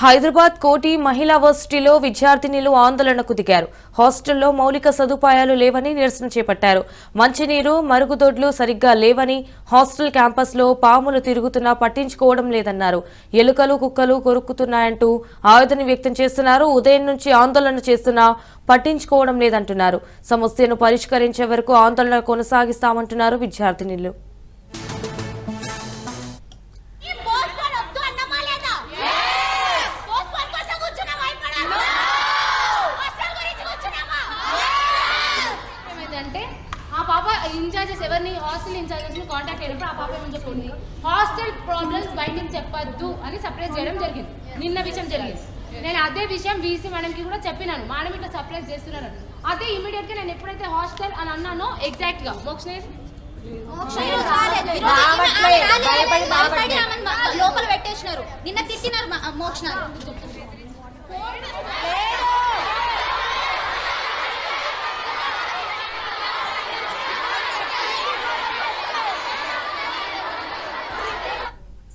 హైదరాబాద్ కోటి మహిళా వర్సిటీలో విద్యార్థినిలు ఆందోళనకు దిగారు. హాస్టల్లో మౌలిక సదుపాయాలు లేవని నిరసన చేపట్టారు. మంచినీరు మరుగుదొడ్లు సరిగ్గా లేవని హాస్టల్ క్యాంపస్లో పాములు తిరుగుతున్నా పట్టించుకోవడం లేదన్నారు. ఎలుకలు కుక్కలు కొరుకుతున్నాయంటూ ఆవేదన వ్యక్తం చేస్తున్నారు. ఉదయం నుంచి ఆందోళన చేస్తున్నా పట్టించుకోవడం లేదంటున్నారు. సమస్యను పరిష్కరించే వరకు ఆందోళన కొనసాగిస్తామంటున్నారు విద్యార్థినిలు. ఇన్ఛార్జెస్ ఎవరిని హాస్టల్ ఇన్ఛార్జెస్ని కాంటాక్ట్ అయినప్పుడు ఆ పాప ఏమని చెప్పింది? హాస్టల్ ప్రాబ్లమ్స్ బయటికి చెప్పొద్దు అని సర్ప్రైజ్ చేయడం జరిగింది. నిన్న విషయం జరిగింది. నేను అదే విషయం వీసీ మేడంకి కూడా చెప్పినాను. మేడం ఇట్లా సర్ప్రైజ్ చేస్తున్నారు అని. అదే ఇమీడియట్గా నేను ఎప్పుడైతే హాస్టల్ అని అన్నానో ఎగ్జాక్ట్గా. మోక్షనే? మీరు రాలేదు. ఈ రోజు ఈమె- ఆమె రాలేదు. భయపడి ఆమెను మ- లోపల పెట్టేసినారు. నిన్న తిట్టినారు మ-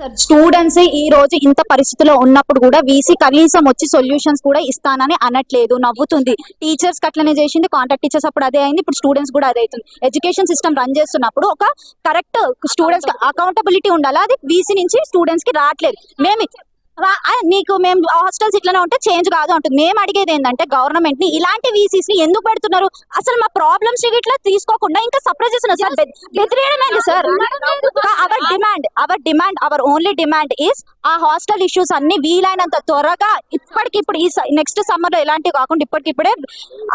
సార్ స్టూడెంట్స్ ఈ రోజు ఇంత పరిస్థితిలో ఉన్నప్పుడు కూడా వీసీ కనీసం వచ్చి సొల్యూషన్స్ కూడా ఇస్తానని అనట్లేదు నవ్వుతుంది. టీచర్స్ అట్లనే చేసింది కాంటాక్ట్ టీచర్స్ అప్పుడు అదే అయింది ఇప్పుడు స్టూడెంట్స్ కూడా అదే అవుతుంది. ఎడ్యుకేషన్ సిస్టమ్ రన్ చేస్తున్నప్పుడు ఒక కరెక్ట్ స్టూడెంట్స్ అకౌంటబిలిటీ ఉండాలి? అది వీసీ నుంచి స్టూడెంట్స్కి రావట్లేదు. మేము నీకు మేము హాస్టల్స్ ఇట్లనే ఉంటే చేంజ్ కాదు అంటుంది. మేము అడిగేది ఏంటంటే గవర్నమెంట్ని ఇలాంటి వీసీస్ని ఎందుకు పెడుతున్నారు? అసలు మా ప్రాబ్లమ్స్ ఇట్లా తీసుకోకుండా ఇంకా సప్రెస్ చేస్తున్నారు. Sir sir? Our demand our demand our only demand is ఆ హాస్టల్ ఇష్యూస్ అన్ని వీలైనంత త్వరగా ఇప్పటికిప్పుడు ఈ నెక్స్ట్ సమ్మర్లో ఎలాంటివి కాకుండా ఇప్పటికిప్పుడే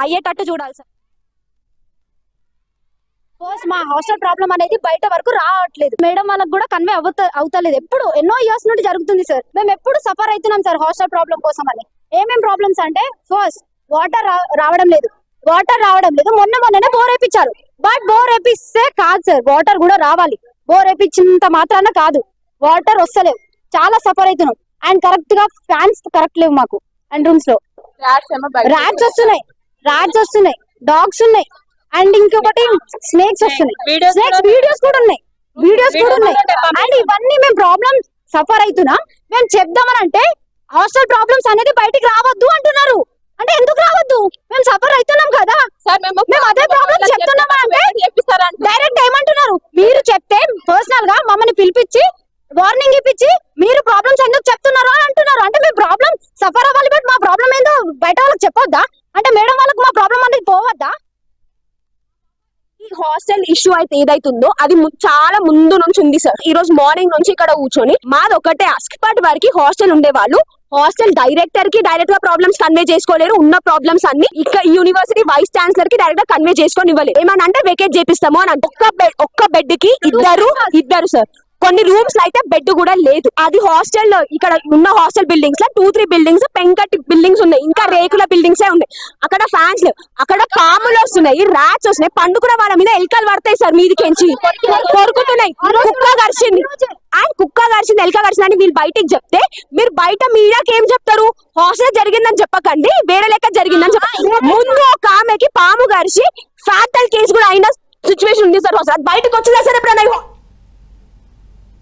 అయ్యేటట్టు చూడాలి సార్. మా హాస్టల్ ప్రాబ్లం అనేది బయట వరకు రావట్లేదు. మేడం వాళ్ళకి కూడా కన్వే అవుత అవుతలేదు. ఎప్పుడు ఎన్నో ఇయర్స్ నుండి జరుగుతుంది సార్ మేము ఎప్పుడు సఫర్ అవుతున్నాం సార్ హాస్టల్ ప్రాబ్లం కోసం అని. ఏమేం ప్రాబ్లమ్స్ అంటే ఫస్ట్ వాటర్ రావడం లేదు. వాటర్ రావడం లేదు. మొన్న మొన్ననే బోర్ వేపించారు బట్ బోర్ వేపిస్తే కాదు సార్ వాటర్ కూడా రావాలి. బోర్ వేపించినంత మాత్రాన కాదు. వాటర్ వస్తలేవు చాలా సఫర్ అవుతున్నాం. అండ్ కరెక్ట్గా ఫ్యాన్స్ కరెక్ట్ లేవు మాకు. అండ్ రూమ్స్లో. రాట్స్ వస్తున్నాయి. రాట్స్ వస్తున్నాయి. డాగ్స్ ఉన్నాయి. అండ్ ఇంకొకటి స్నేక్స్ వస్తున్నాయి. స్నేక్స్ వీడియోస్ కూడా ఉన్నాయి. వీడియోస్ కూడా ఉన్నాయి. అండ్ ఇవన్నీ మేము ప్రాబ్లమ్ సఫర్ అవుతున్నాం. మేము చెప్దామని అంటే హాస్టల్ ప్రాబ్లమ్స్ అనేది బయటికి రావద్దు అంటున్నారు. అంటే ఎందుకు రావద్దు? మేము సఫర్ అవుతున్నాం కదా. సార్ మేము అదే ప్రాబ్లం చెప్తున్నాం. అంటే డైరెక్ట్ ఏమంటున్నారు? మీరు చెప్తే పర్సనల్గా మమ్మల్ని పిలిపించి వార్నింగ్ ఇప్పించి మీరు ప్రాబ్లమ్స్ ఎందుకు చెప్తున్నారు అని అంటున్నారు. అంటే మీ ప్రాబ్లం సఫర్ అవ్వాలి బట్ మా ప్రాబ్లం ఏందో బయట వాళ్ళకి చెప్పొద్దా? అంటే మేడం వాళ్ళకి మా ప్రాబ్లం అనేది పోవద్దా? ఈ హాస్టల్ ఇష్యూ అయితే ఏదైతుందో అది చాలా ముందు నుంచి ఉంది సార్ ఈ రోజు మార్నింగ్ నుంచి ఇక్కడ కూర్చొని మాది ఒకటే అస్కిపాటి వారికి హాస్టల్ ఉండేవాళ్ళు హాస్టల్ డైరెక్టర్కి డైరెక్ట్గా ప్రాబ్లమ్స్ కన్వే చేసుకోలేరు. ఉన్న ప్రాబ్లమ్స్ అన్ని ఇక్కడ యూనివర్సిటీ వైస్ ఛాన్సలర్కి డైరెక్ట్గా కన్వే చేసుకొని ఇవ్వలేదు ఏమన్నా అంటే వెకేట్ చేపిస్తాము అని ఒక్క బెడ్ ఒక్క బెడ్కి ఇద్దరు ఇద్దరు సార్ కొన్ని రూమ్స్లో అయితే బెడ్ కూడా లేదు. అది హాస్టల్లో ఇక్కడ ఉన్న హాస్టల్ బిల్డింగ్స్లో టూ త్రీ బిల్డింగ్స్ పెంకటి బిల్డింగ్స్ ఉన్నాయి. ఇంకా రేకుల బిల్డింగ్స్ ఏ ఉన్నాయి. అక్కడ ఫ్యాన్స్ లేవు. అక్కడ పాములు వస్తున్నాయి ర్యాట్స్ వస్తున్నాయి. పండుకున్న వాళ్ళ మీద ఎలుకలు పడతాయి సార్ మీది కెంచి కొరుకుతున్నాయి. కుక్క కరిచింది. అండ్ కుక్క కరిచింది ఎలక కరిచింది అని వీళ్ళు బయటికి చెప్తే మీరు బయట మీడియాకి ఏం చెప్తారు? హాస్టల్ జరిగిందని చెప్పకండి వేరే లెక్క జరిగిందని చెప్ప ముందు ఒక ఆమెకి పాము కరిచి ఫ్యాటల్ కేసు కూడా అయిన సిచ్యువేషన్ ఉంది సార్. హాస్టల్ బయటకు వచ్చిందా సార్ ఎప్పుడైనా?